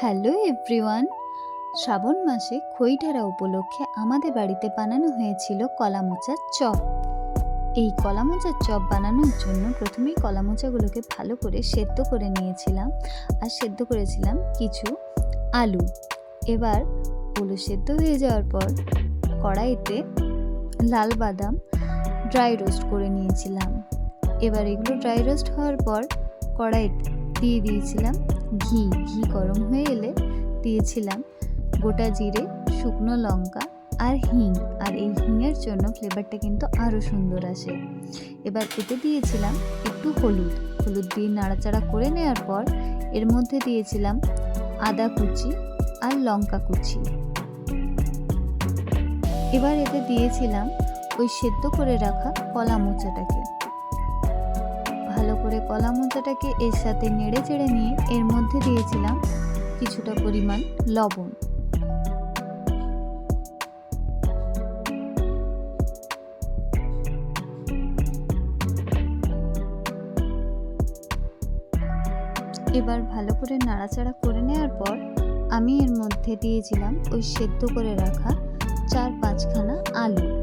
Hello everyone. শ্রাবণ মাসে খইঠারা উপলক্ষে আমাদের বাড়িতে বানানো হয়েছিল কলা মোচার চপ। এই কলা মোচার চপ বানানোর জন্য প্রথমেই কলা মোচাগুলোকে ভালো করে সেদ্ধ করে নিয়েছিলাম আর সেদ্ধ করেছিলাম কিছু আলু। এবার ওগুলো সেদ্ধ হয়ে যাওয়ার পর কড়াইতে লাল বাদাম ড্রাই রোস্ট করে নিয়েছিলাম। এবার এগুলো ড্রাই রোস্ট হওয়ার পর কড়াই দিয়ে দিয়েছিলাম ঘি। ঘি গরম হয়ে এলে দিয়েছিলাম গোটা জিরে, শুকনো লঙ্কা আর হিং। আর এই হিংয়ের জন্য ফ্লেভারটা কিন্তু আরও সুন্দর আসে। এবার এতে দিয়েছিলাম একটু হলুদ। হলুদ দিয়ে নাড়াচাড়া করে নেওয়ার পর এর মধ্যে দিয়েছিলাম আদা কুচি আর লঙ্কা কুচি। এবার এতে দিয়েছিলাম ওই সেদ্ধ করে রাখা কলা মোচাটাকে। ভালো করে কলা মোচাটাকে এর সাথে নেড়ে চেড়ে নিয়ে এর মধ্যে দিয়েছিলাম কিছুটা পরিমাণ লবণ। এবার ভালো করে নাড়াচাড়া করে নেওয়ার পর আমি এর মধ্যে দিয়েছিলাম ওই সেদ্ধ করে রাখা চার পাঁচখানা আলু।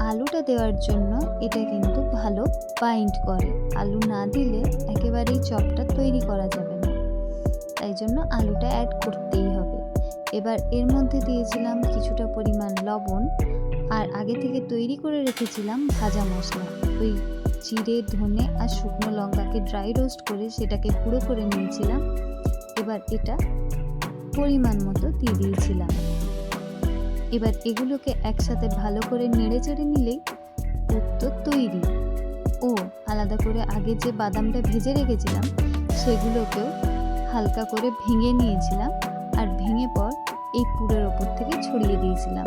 আলুটা দেওয়ার জন্য এটা কিন্তু ভালো বাইন্ড করে। আলু না দিলে একেবারেই চপটা তৈরি করা যাবে না। তাই জন্য আলুটা অ্যাড করতেই হবে। এবার এর মধ্যে দিয়েছিলাম কিছুটা পরিমাণ লবণ আর আগে থেকে তৈরি করে রেখেছিলাম ভাজা মশলা। ওই জিরে, ধনে আর শুকনো লঙ্কাকে ড্রাই রোস্ট করে সেটাকে গুঁড়ো করে নিয়েছিলাম। এবার এটা পরিমাণ মতো দিয়ে দিয়েছিলাম। এবার এগুলোকে একসাথে ভালো করে নেড়ে চেড়ে নিলেই উত্তর তৈরি। ও, আলাদা করে আগে যে বাদামটা ভেজে রেখেছিলাম, সেগুলোকেও হালকা করে ভেঙে নিয়েছিলাম আর ভেঙে পর এই পুরের ওপর থেকে ছড়িয়ে দিয়েছিলাম।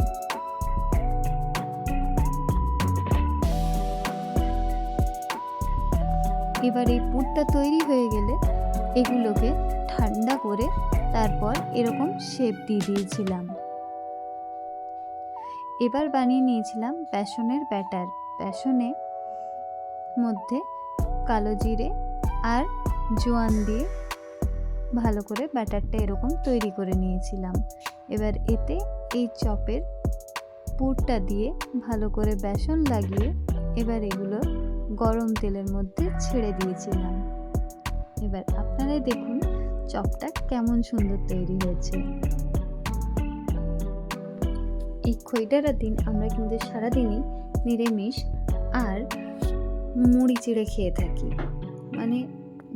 এবার এই পুরটা তৈরি হয়ে গেলে এগুলোকে ঠান্ডা করে তারপর এরকম শেপ দিয়ে দিয়েছিলাম। এবার বানিয়ে নিয়েছিলাম বেসনের ব্যাটার। বেসনে মধ্যে কালো জিরে আর জোয়ান দিয়ে ভালো করে ব্যাটারটা এরকম তৈরি করে নিয়েছিলাম। এবার এতে এই চপের পুরটা দিয়ে ভালো করে বেসন লাগিয়ে এবার এগুলো গরম তেলের মধ্যে ছেড়ে দিয়েছিলাম। এবার আপনারাই দেখুন চপটা কেমন সুন্দর তৈরি হয়েছে। এই খইটারার দিন আমরা কিন্তু সারাদিনই নিরামিষ আর মুড়ি চিড়ে খেয়ে থাকি। মানে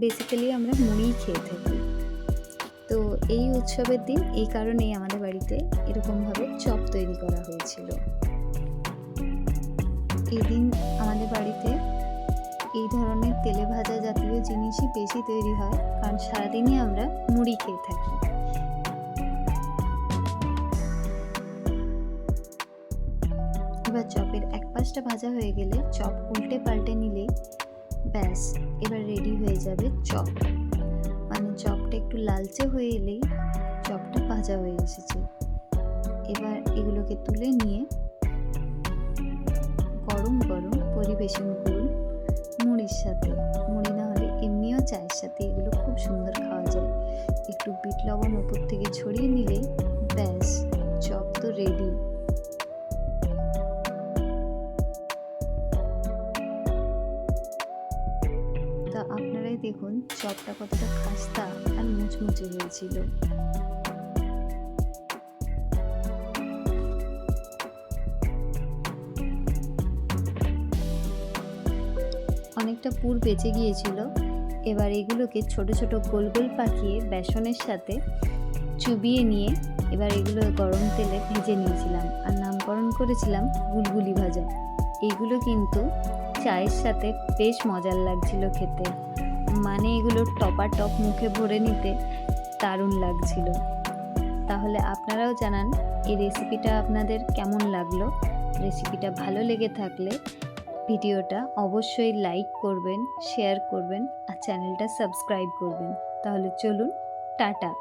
বেসিক্যালি আমরা মুড়িই খেয়ে থাকি। তো এই উৎসবের দিন এই কারণেই আমাদের বাড়িতে এরকমভাবে চপ তৈরি করা হয়েছিল। এই দিন আমাদের বাড়িতে এই ধরনের তেলে ভাজা জাতীয় জিনিসই বেশি তৈরি হয়, কারণ সারাদিনই আমরা মুড়ি খেয়ে থাকি। এবার চপের এক পাশটা ভাজা হয়ে গেলে চপ উল্টে পাল্টে নিলেই ব্যাস, এবার রেডি হয়ে যাবে চপ। মানে চপটা একটু লালচে হয়ে এলেই চপটা ভাজা হয়ে এসেছে। এবার এগুলোকে তুলে নিয়ে গরম গরম পরিবেশন করুন মুড়ির সাথে। মুড়ি না হলে এমনিও চায়ের সাথে এগুলো খুব সুন্দর খাওয়া যায়। একটু বিট লবণ উপর থেকে ছড়িয়ে নিলে ব্যাস, চপ তো রেডি আপনারাই দেখুন চপটা কতটা খাস্তা আর মুচমুচে হয়েছিল। অনেকটা পুর বেঁচে গিয়েছিল। এবার এগুলোকে ছোট ছোট গোল গোল পাকিয়ে বেসনের সাথে চুবিয়ে নিয়ে এবার এগুলো গরম তেলে ভেজে নিয়েছিলাম। আর নামকরণ করেছিলাম গুলগুলি ভাজা। এইগুলো কিন্তু চায়ের সাথে বেশ মজার লাগছিল খেতে। মানে এগুলো টপা টপ মুখে ভরে নিতে দারুণ লাগছিল। তাহলে আপনারাও জানান, এই রেসিপিটা আপনাদের কেমন লাগল? রেসিপিটা ভালো লেগে থাকলে ভিডিওটা অবশ্যই লাইক করবেন শেয়ার করবেন আর চ্যানেলটা সাবস্ক্রাইব করবেন। তাহলে চলুন, টাটা।